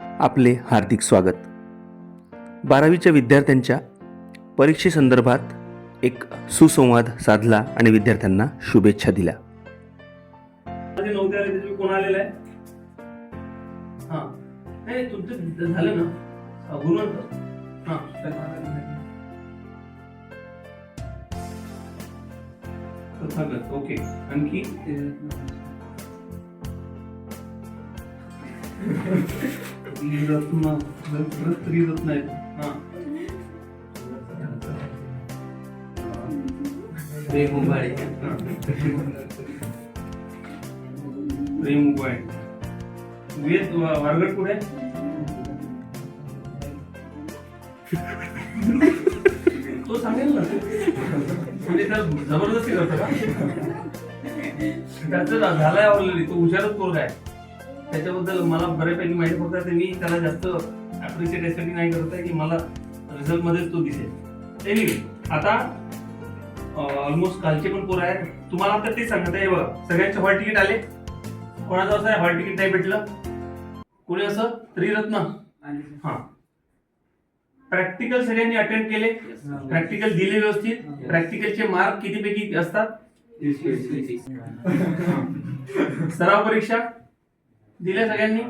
आपले हार्दिक स्वागत. बारावीच्या विद्यार्थ्यांच्या परीक्षेसंदर्भात एक सुसंवाद साधला आणि विद्यार्थ्यांना शुभेच्छा दिल्या. मध्ये नव्हते आले तुम्ही कोण आलेला आहे? हा. नाही तुमचं झालं ना? अ, गुणवंत हा तथागत ओके. आणखी? रत्न रत्न आहेत हा प्रेम उपाय वेद वारगड कुठे आहे? तो सांगेल ना म्हणजे त्या जबरदस्ती करतो का त्याचं झा- झालंय ऑलरेडी तो हुशारच पोरगा आहे त्याच्याबद्दल मला बऱ्यापैकी माहिती फक्त ते मी त्याला जास्त अप्रिशिएट यासाठी नाही करत आहे की मला रिझल्ट मध्येच तो दिसेल. एनिवे आता ऑलमोस्ट कालचे पण पोरं आहेत. तुम्हाला आता तेच सांगत आहे बघा सगळ्यांचे हॉल तिकीट आले. कोणाचं असं आहे हॉल तिकीट नाही भेटलं? कोणी असं? त्रिरत्न? हा. प्रॅक्टिकल सगळ्यांनी अटेंड केले. प्रॅक्टिकल दिले व्यवस्थित. प्रॅक्टिकलचे मार्क किती पैकी असतात? सराव परीक्षा? दिल्या सगळ्यांनी?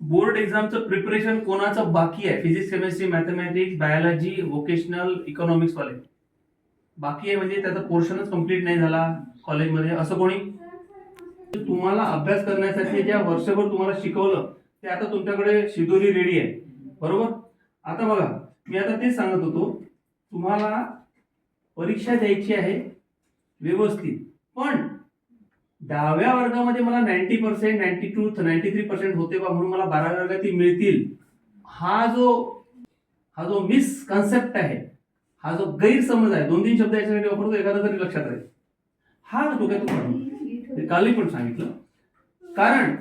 बोर्ड एक्झामचं प्रिपरेशन कोणाचं बाकी आहे? Physics chemistry mathematics biology vocational economics वाले. बाकी आहे म्हणजे त्याचा पोर्शनच कंप्लीट नाही झाला कॉलेजमध्ये. असं कोणी? तुम्हाला अभ्यास करण्यासाठी ज्या वर्षभर तुम्हाला शिकवलं ते आता तुमच्याकडे शिदोरी रेडी आहे. बरोबर? आता बघा मी आता तेच सांगत होतो. तुम्हाला परीक्षा द्यायची आहे व्यवस्थित. पण दहाव्या वर्गामध्ये मला ninety percent ninety two ninety three percent होते बा म्हणून मला बाराव्या वर्गात मिळतील. हा जो हा जो मिसकन्सेप्ट आहे हा जो गैरसमज आहे दोन तीन शब्द याच्यासाठी वापरतो एखादा तरी लक्षात राहील. हा डोक्यातून कालही पण सांगितलं. कारण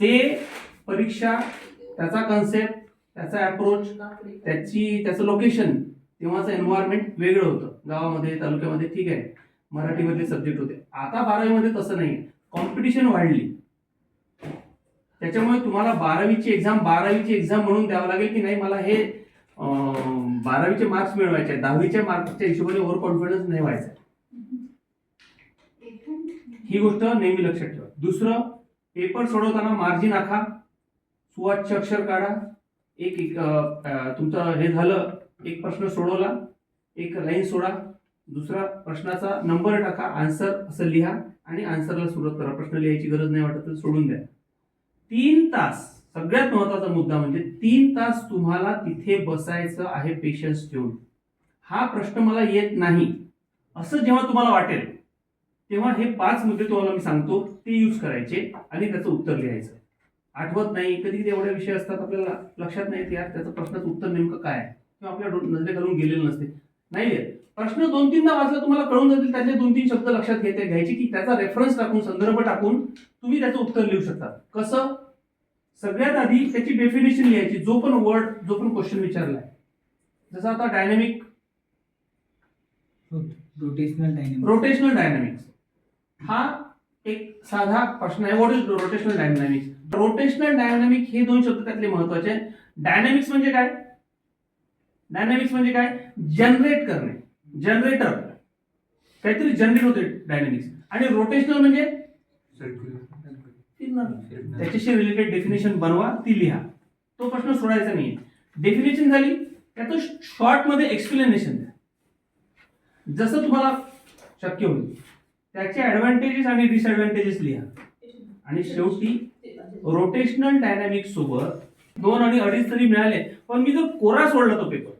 ते परीक्षा त्याचा कन्सेप्ट त्याचा अप्रोच त्याची त्याचं लोकेशन तेव्हाचं एन्व्हायरमेंट वेगळं होतं. गावामध्ये तालुक्यामध्ये ठीक आहे. मराठीमधले सब्जेक्ट होते. आता बारावीमध्ये तसं नाही कॉम्पिटिशन वाढली. त्याच्यामुळे तुम्हाला बारावीची एक्झाम बारावीची एक्झाम म्हणून द्यावं लागेल की नाही मला हे बारावीचे मार्क्स मिळवायचे दहावीच्या मार्क्सच्या हिशोबाने ओव्हर कॉन्फिडन्स नाही व्हायचा. ही गोष्ट नेहमी लक्षात ठेवा. दुसरं पेपर सोडवताना मार्जिन आखा. सुवाच्य अक्षर काढा. एक एक, तुमचं हे झालं. एक प्रश्न सोडवला. एक लाईन सोडा. दुसरा प्रश्नाचा नंबर टाका आन्सर असं लिहा आणि आन्सरला सुरुवात करा. प्रश्न लिहायची गरज नाही वाटत तर सोडून द्या. तीन तास सगळ्यात महत्त्वाचा मुद्दा म्हणजे तीन तास तुम्हाला तिथे बसायचं आहे पेशन्स ठेवून. हा प्रश्न मला येत नाही. असं जेव्हा तुम्हाला वाटेल तेव्हा हे पाच मुद्दे तुम्हाला मी सांगतो ते यूज करायचे आणि त्याचं उत्तर लिहायचं. आठवत नाही कधी कधी एवढे विषय असतात आपल्याला लक्षात नाही येत यार त्याचं प्रश्नाचं उत्तर नेमकं काय? आहे किंवा आपल्या नजरे घालून गेलेलं नसते. नाही येत प्रश्न दोन तीनदा वाचला तुम्हाला कळून जातील त्याचे दोन तीन शब्द लक्षात घेते घ्यायचे की त्याचा रेफरन्स टाकून संदर्भ टाकून तुम्ही त्याचं उत्तर लिहू शकता. कसं? सगळ्यात आधी त्याची डेफिनेशन लिहायची. जो पण वर्ड जो पण क्वेश्चन विचारलाय. जसं आता dynamic rotational dynamics rotational dynamics हा एक साधा प्रश्न आहे. What is rotational dynamics rotational dynamic हे दोन शब्द त्यातले महत्त्वाचे आहेत. डायनॅमिक्स म्हणजे काय? डायनॅमिक्स म्हणजे काय? जनरेट करणे. जनरेटर काहीतरी जनरेट होते डायनॅमिक्स आणि रोटेशनल म्हणजे? त्याच्याशी रिलेटेड डेफिनेशन बनवा ती लिहा. तो प्रश्न सोडायचा नाही डेफिनेशन झाली त्याचं शॉर्टमध्ये एक्सप्लेनेशन द्या. जसं तुम्हाला शक्य होईल. त्याचे ऍडव्हान्टेजेस आणि डिसएडव्हान्टेजेस लिहा. आणि शेवटी रोटेशनल डायनॅमिक्स सोबत दोन आणि अडीच तरी मिळाले. पण मी जर कोरा सोडला तो पेपर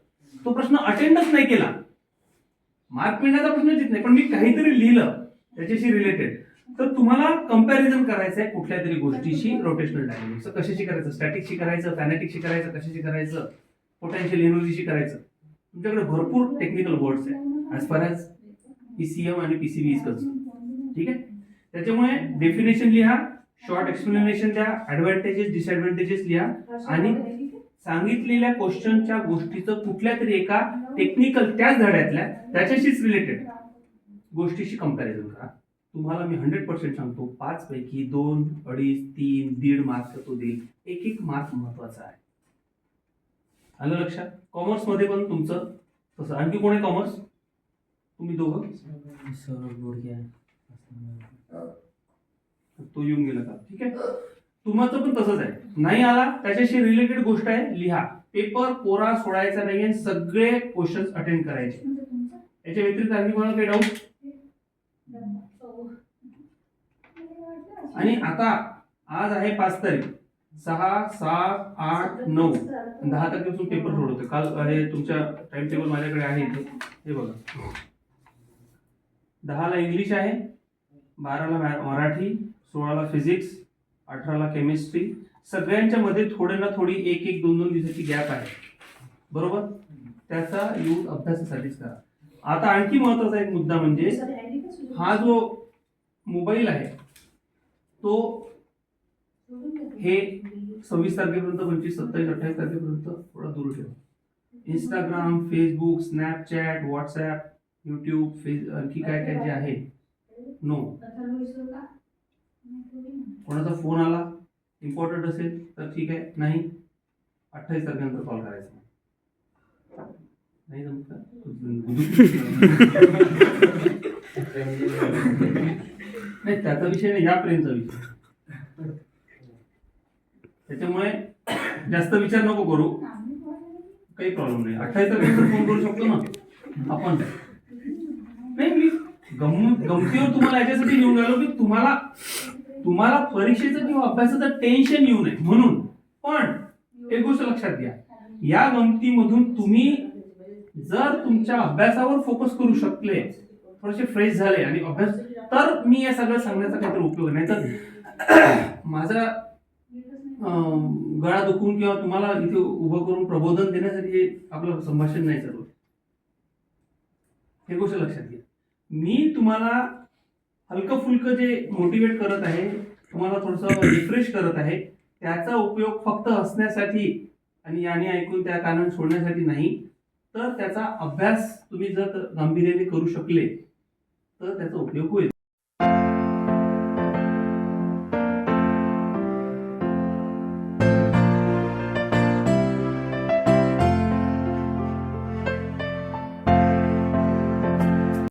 तो प्रश्न अटेंडच नाही केला. मार्क मिळण्याचा प्रश्नच येत नाही पण मी काहीतरी लिहिलं त्याच्याशी रिलेटेड तर तुम्हाला कंपॅरिझन करायचं आहे कुठल्या तरी गोष्टीशी रोटेशनल डायनॅमिक्स कशाशी करायचं? स्टॅटिकशी करायचं फॅनॅटिकशी करायचं कशाशी करायचं? पोटेन्शियल एनर्जीशी करायचं. तुमच्याकडे भरपूर टेक्निकल वर्ड्स आहे ॲज फार ॲज पीसीएम आणि पीसीबी इज ठीक आहे? त्याच्यामुळे डेफिनेशन लिहा शॉर्ट एक्सप्लेनेशन द्या ॲडव्हान्टेजेस डिसएडव्हान्टेजेस लिहा आणि सांगितलेल्या क्वेश्चनच्या गोष्टीचं कुठल्या तरी एका टेक्निकल त्याच धड्यातल्या त्याच्याशीच रिलेटेड गोष्टीशी कंपॅरिझन करा तुम्हाला मी हंड्रेड पर्सेंट सांगतो पाच पैकी दोन अडीच तीन दीड मार्क तो देईल. एक एक मार्क महत्त्वाचा आहे. आलं लक्षात? कॉमर्समध्ये पण तुमचं तसं. आणखी कोण आहे कॉमर्स तुम्ही दोघं? तो येऊन गेला का? ठीक आहे. तुमचं पण तसंच आहे. नाही आला त्याच्याशी रिलेटेड गोष्ट आहे लिहा. पेपर कोरा सोडायचा नाहीये सगळे क्वेश्चन अटेंड करायचे. याच्या व्यतिरिक्त आणखी कोणाला काही डाऊट आणि आता आज आहे पाच तारीख. सहा सात आठ नऊ. दहा तारखेपासून पेपर सोडवतो काल अरे तुमच्या टाइम टेबल माझ्याकडे आहे इथे. हे बघा. दहाला इंग्लिश आहे बाराला मराठी सोळाला फिजिक्स अठराला केमिस्ट्री सगळ्यांच्या मध्ये थोडे ना थोडी एक एक दोन दोन दिवसाची गॅप आहे. बरोबर? त्याचा यूज अभ्यासासाठीच करा. आता आणखी महत्त्वाचा एक मुद्दा म्हणजे हा जो मोबाईल आहे तो हे सव्वीस तारखेपर्यंत पंचवीस सत्तावीस अठ्ठावीस तारखेपर्यंत थोडा दूर ठेवा. Instagram Facebook Snapchat WhatsApp YouTube face आणखी काय काय जे आहे? नो कोणाचा फोन आला इम्पॉर्टंट असेल तर ठीक आहे. नाही अठ्ठावीस तारखेनंतर कॉल करायचा. नाही नाही त्याचा विषय नाही या प्रेमचा विषय. त्याच्यामुळे जास्त विचार नको करू. काही प्रॉब्लेम नाही. अठ्ठावीस तारखेनंतर फोन करू शकतो ना? आपण. नाही मी गम गमतीवर तुम्हाला याच्यासाठी घेऊन आलो की तुम्हाला तुम्हाला परीक्षेचं किंवा अभ्यासाचं टेन्शन येऊ नये म्हणून. पण एक गोष्ट लक्षात घ्या. या गमतीमधून तुम्ही जर तुमच्या अभ्यासावर फोकस करू शकले थोडेसे फ्रेश झाले आणि अभ्यास तर मी या सगळं सांगण्याचा काहीतरी उपयोग नाही तर माझा गळा दुखून किंवा तुम्हाला इथे उभं करून प्रबोधन देण्यासाठी हे आपलं संभाषण नाही चालू हे गोष्ट लक्षात घ्या. मी तुम्हाला हलकं फुलकं जे मोटिवेट करत आहे तुम्हाला थोडंसं रिफ्रेश करत आहे त्याचा उपयोग फक्त हसण्यासाठी आणि याने ऐकून त्या कारण सोडण्यासाठी नाही. तर त्याचा अभ्यास तुम्ही जर गांभीर्याने करू शकले तर त्याचा उपयोग होईल.